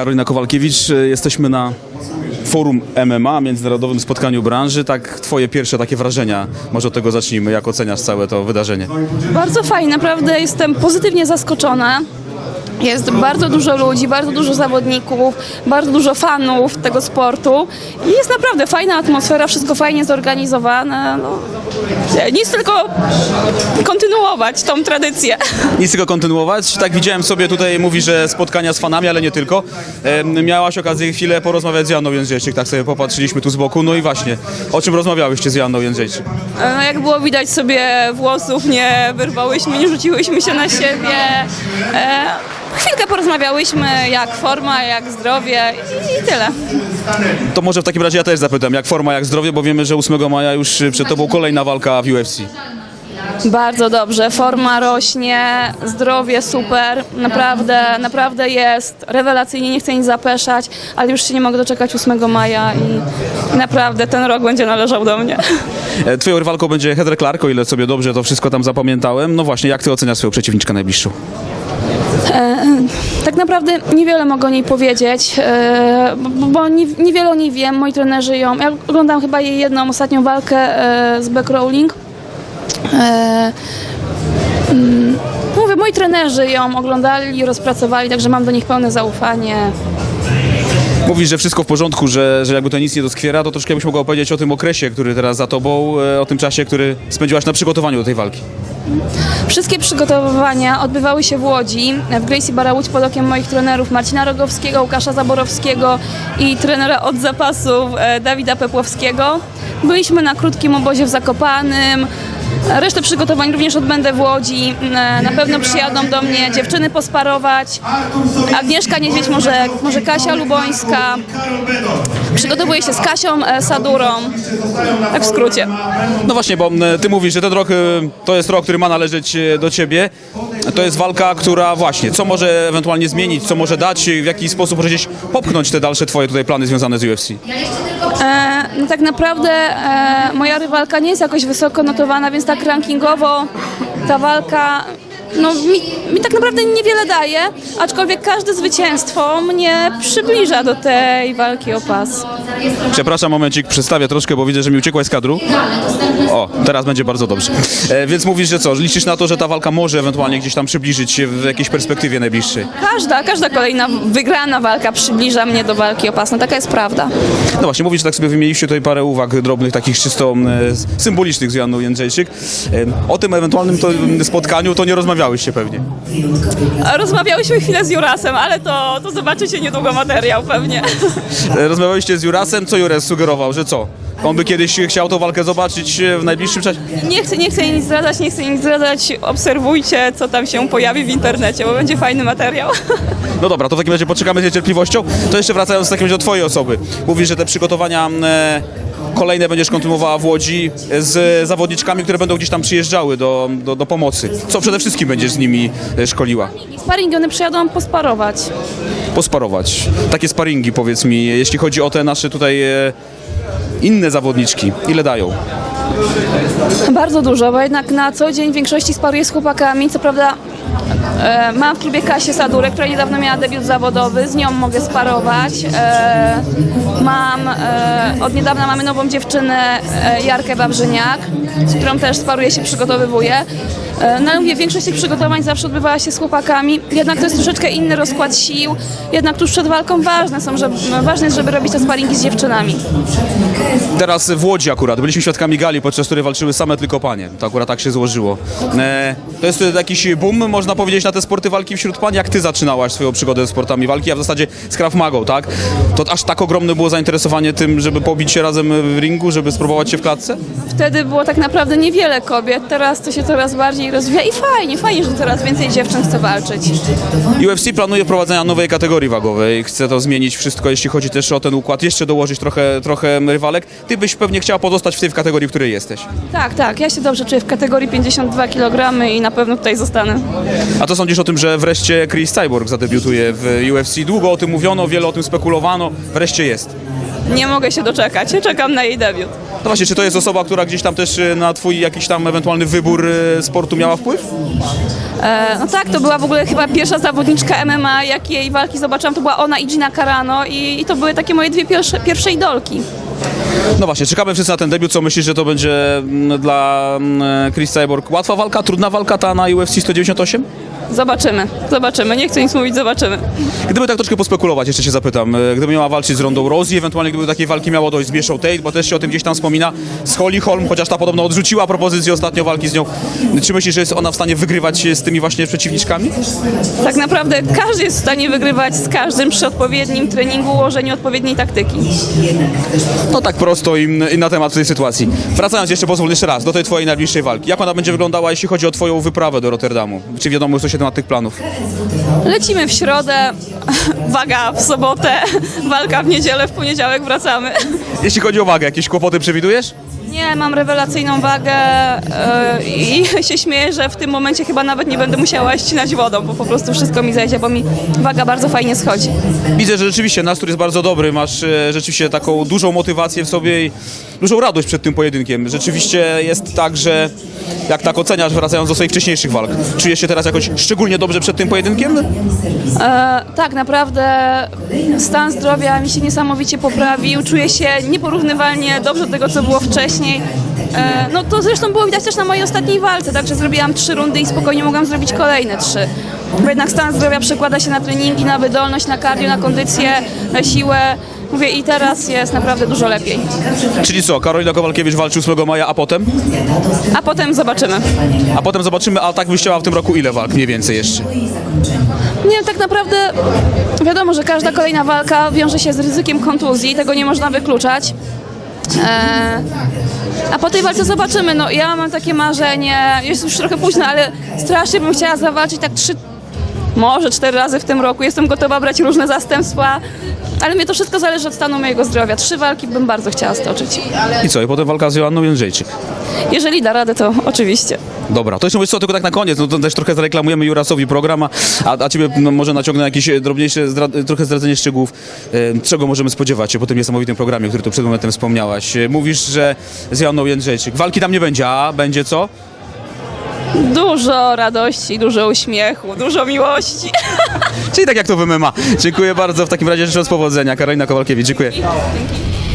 Karolina Kowalkiewicz, e, jesteśmy na forum MMA, międzynarodowym spotkaniu branży. Tak, twoje pierwsze takie wrażenia, może od tego zacznijmy. Jak oceniasz całe to wydarzenie? Bardzo fajnie, naprawdę jestem pozytywnie zaskoczona. Jest bardzo dużo ludzi, bardzo dużo zawodników, bardzo dużo fanów tego sportu i jest naprawdę fajna atmosfera, wszystko fajnie zorganizowane. No, nic tylko kontynuować tą tradycję. Nic tylko kontynuować. Tak widziałem sobie tutaj, mówi, że spotkania z fanami, ale nie tylko. Em, Miałaś okazję chwilę porozmawiać z Janną Jędrzejczyk, tak sobie popatrzyliśmy tu z boku. No i właśnie, o czym rozmawiałyście z Janną Jędrzejczyk? No, jak było widać sobie włosów, nie wyrwałyśmy, nie rzuciłyśmy się na siebie. E, chwilkę porozmawiałyśmy, jak forma, jak zdrowie i, i tyle. To może w takim razie ja też zapytam, jak forma, jak zdrowie, bo wiemy, że 8 maja już przed tobą kolejna walka w UFC. Bardzo dobrze, forma rośnie, zdrowie super, naprawdę, naprawdę jest rewelacyjnie, nie chcę nic zapeszać, ale już się nie mogę doczekać 8 maja i naprawdę ten rok będzie należał do mnie. E, Twoją rywalką będzie Heather Clark, o ile sobie dobrze to wszystko tam zapamiętałem. No właśnie, jak ty oceniasz swoją przeciwniczkę najbliższą? Tak naprawdę niewiele mogę o niej powiedzieć, e, bo, bo nie, niewiele o niej wiem, moi trenerzy ją, ja oglądam chyba jej jedną ostatnią walkę e, z backrolling. E, mm, Mówię, moi trenerzy ją oglądali, rozpracowali, także mam do nich pełne zaufanie. Mówisz, że wszystko w porządku, że, że jakby to nic nie doskwiera, to troszkę byś mogła opowiedzieć o tym okresie, który teraz za tobą, e, o tym czasie, który spędziłaś na przygotowaniu do tej walki. Wszystkie przygotowania odbywały się w Łodzi, w Gracie Barra Łódź pod okiem moich trenerów Marcina Rogowskiego, Łukasza Zaborowskiego i trenera od zapasów e, Dawida Pepłowskiego. Byliśmy na krótkim obozie w Zakopanym. Resztę przygotowań również odbędę w Łodzi. E, Na pewno przyjadą do mnie dziewczyny posparować. Agnieszka Niedźwiedź, może, może Kasia Lubońska. Przygotowuję się z Kasią e, Sadurą. Tak w skrócie. No właśnie, bo m, ty mówisz, że ten rok e, to jest rok, który ma należeć e, do ciebie. To jest walka, która właśnie, co może ewentualnie zmienić, co może dać, w jaki sposób może gdzieś popchnąć te dalsze twoje tutaj plany związane z UFC. E, no tak naprawdę e, moja rywalka nie jest jakoś wysoko notowana, więc tak rankingowo ta walka no, mi, mi tak naprawdę niewiele daje, aczkolwiek każde zwycięstwo mnie przybliża do tej walki o pas. Przepraszam, momencik, przedstawię troszkę, bo widzę, że mi uciekłaś z kadru. O, teraz będzie bardzo dobrze. E, więc mówisz, że co, liczysz na to, że ta walka może ewentualnie gdzieś tam przybliżyć się w jakiejś perspektywie najbliższej. Każda, każda kolejna wygrana walka przybliża mnie do walki o pas, no taka jest prawda. No właśnie, mówisz, że tak sobie wymieniliście tutaj parę uwag drobnych, takich czysto e, symbolicznych z Janną Jędrzejczyk. E, o tym ewentualnym to, m, spotkaniu to nie rozmawiałyście pewnie. Rozmawiałyśmy chwilę z Jurasem, ale to, to zobaczycie niedługo materiał pewnie. E, rozmawiałyście z Jurasem, co Jures sugerował, że co? On by kiedyś chciał tą walkę zobaczyć e, w najbliższym czasie? Nie chcę, nie chcę nic zdradzać, nie chcę nic zdradzać. Obserwujcie, co tam się pojawi w internecie, bo będzie fajny materiał. No dobra, to w takim razie poczekamy z niecierpliwością. To jeszcze wracając w takim razie do twojej osoby. Mówisz, że te przygotowania e, kolejne będziesz kontynuowała w Łodzi z zawodniczkami, które będą gdzieś tam przyjeżdżały do, do, do pomocy. Co przede wszystkim będziesz z nimi e, szkoliła? Sparingi, one przyjadą posparować. Posparować. Takie sparingi powiedz mi, jeśli chodzi o te nasze tutaj e, inne zawodniczki. Ile dają? Bardzo dużo, bo jednak na co dzień w większości sparuję z chłopakami. Co prawda e, mam w klubie Kasię Sadurę, która niedawno miała debiut zawodowy, z nią mogę sparować. E, mam, e, od niedawna mamy nową dziewczynę, Jarkę Wawrzyniak, z którą też sparuję się, przygotowywuję. No ale mówię, większość tych przygotowań zawsze odbywała się z chłopakami, jednak to jest troszeczkę inny rozkład sił, jednak tuż przed walką ważne są, ważne jest, żeby robić te sparingi z dziewczynami. Teraz w Łodzi akurat, byliśmy świadkami gali, podczas której walczyły same tylko panie. To akurat tak się złożyło. To jest jakiś boom, można powiedzieć, na te sporty walki wśród pań. Jak ty zaczynałaś swoją przygodę z sportami walki, a w zasadzie z Krav Magą, tak? To aż tak ogromne było zainteresowanie tym, żeby pobić się razem w ringu, żeby spróbować się w klatce? Wtedy było tak naprawdę niewiele kobiet, teraz to się coraz bardziej rozwija i fajnie, fajnie, że coraz więcej dziewczyn chce walczyć. UFC planuje wprowadzenia nowej kategorii wagowej. Chce to zmienić wszystko, jeśli chodzi też o ten układ, jeszcze dołożyć trochę, trochę rywalek. Ty byś pewnie chciała pozostać w tej kategorii, w której jesteś. Tak, tak, ja się dobrze czuję w kategorii 52 kg i na pewno tutaj zostanę. A to sądzisz o tym, że wreszcie Chris Cyborg zadebiutuje w UFC? Długo o tym mówiono, wiele o tym spekulowano, wreszcie jest. Nie mogę się doczekać, czekam na jej debiut. No właśnie, czy to jest osoba, która gdzieś tam też e, na twój jakiś tam ewentualny wybór e, sportu miała wpływ? E, no tak, to była w ogóle chyba pierwsza zawodniczka MMA, jakiej walki zobaczyłam, to była ona i Gina Carano i, i to były takie moje dwie pierwsze, pierwsze idolki. No właśnie, czekamy wszyscy na ten debiut. Co myślisz, że to będzie mm, dla mm, Chris Cyborg łatwa walka, trudna walka ta na UFC 198? Zobaczymy, zobaczymy, nie chcę nic mówić, zobaczymy. Gdyby tak troszkę pospekulować, jeszcze się zapytam, e, gdyby miała walczyć z Rondą Rousey, ewentualnie gdyby do takiej walki miało dojść z Mieszą Tate, bo też się o tym gdzieś tam wspomina, z Holly Holm, chociaż ta podobno odrzuciła propozycję ostatnio walki z nią. Czy myślisz, że jest ona w stanie wygrywać z tymi właśnie przeciwniczkami? Tak naprawdę każdy jest w stanie wygrywać z każdym przy odpowiednim treningu, ułożeniu odpowiedniej taktyki. No tak prosto i, i na temat tej sytuacji. Wracając jeszcze, pozwól jeszcze raz, do tej twojej najbliższej walki. Jak ona będzie wyglądała, jeśli chodzi o twoją wyprawę do Rotterdamu? Czy wiadomo, co się temat tych planów? Lecimy w środę, waga w sobotę, walka w niedzielę, w poniedziałek wracamy. Jeśli chodzi o wagę, jakieś kłopoty przewidujesz? Nie, mam rewelacyjną wagę e, i się śmieję, że w tym momencie chyba nawet nie będę musiała ścinać wodą, bo po prostu wszystko mi zejdzie, bo mi waga bardzo fajnie schodzi. Widzę, że rzeczywiście nastrój jest bardzo dobry, masz e, rzeczywiście taką dużą motywację w sobie i dużą radość przed tym pojedynkiem. Rzeczywiście jest tak, że jak tak oceniasz, wracając do swoich wcześniejszych walk, czujesz się teraz jakoś szczególnie dobrze przed tym pojedynkiem? E, tak, naprawdę stan zdrowia mi się niesamowicie poprawił. Czuję się nieporównywalnie dobrze do tego, co było wcześniej. E, no to zresztą było widać też na mojej ostatniej walce, także zrobiłam trzy rundy i spokojnie mogłam zrobić kolejne trzy. Bo jednak stan zdrowia przekłada się na treningi, na wydolność, na cardio, na kondycję, na siłę. Mówię i teraz jest naprawdę dużo lepiej. Czyli co, Karolina Kowalkiewicz walczy 8 maja, a potem? A potem zobaczymy. A potem zobaczymy, a tak byś chciała w tym roku ile walk mniej więcej jeszcze? Nie, tak naprawdę wiadomo, że każda kolejna walka wiąże się z ryzykiem kontuzji, tego nie można wykluczać. E, a po tej walce zobaczymy. No, ja mam takie marzenie, jest już trochę późno, ale strasznie bym chciała zawalczyć tak trzy, może cztery razy w tym roku. Jestem gotowa brać różne zastępstwa, ale mnie to wszystko zależy od stanu mojego zdrowia. Trzy walki bym bardzo chciała stoczyć. I co, i potem walka z Joanną Jędrzejczyk. Jeżeli da radę, to oczywiście. Dobra, to jeszcze mówię co, tylko tak na koniec, no to też trochę zareklamujemy Jurasowi program, a, a ciebie no, może naciągnę jakieś e, drobniejsze, zdra, trochę zdradzenie szczegółów, e, czego możemy spodziewać się po tym niesamowitym programie, który tu przed momentem wspomniałaś. E, Mówisz, że z Joanną Jędrzejczyk. Walki tam nie będzie, a będzie co? Dużo radości, dużo uśmiechu, dużo miłości. Czyli tak jak to w MMA. Dziękuję bardzo, w takim razie życzę powodzenia. Karolina Kowalkiewicz, dziękuję. Dzięki.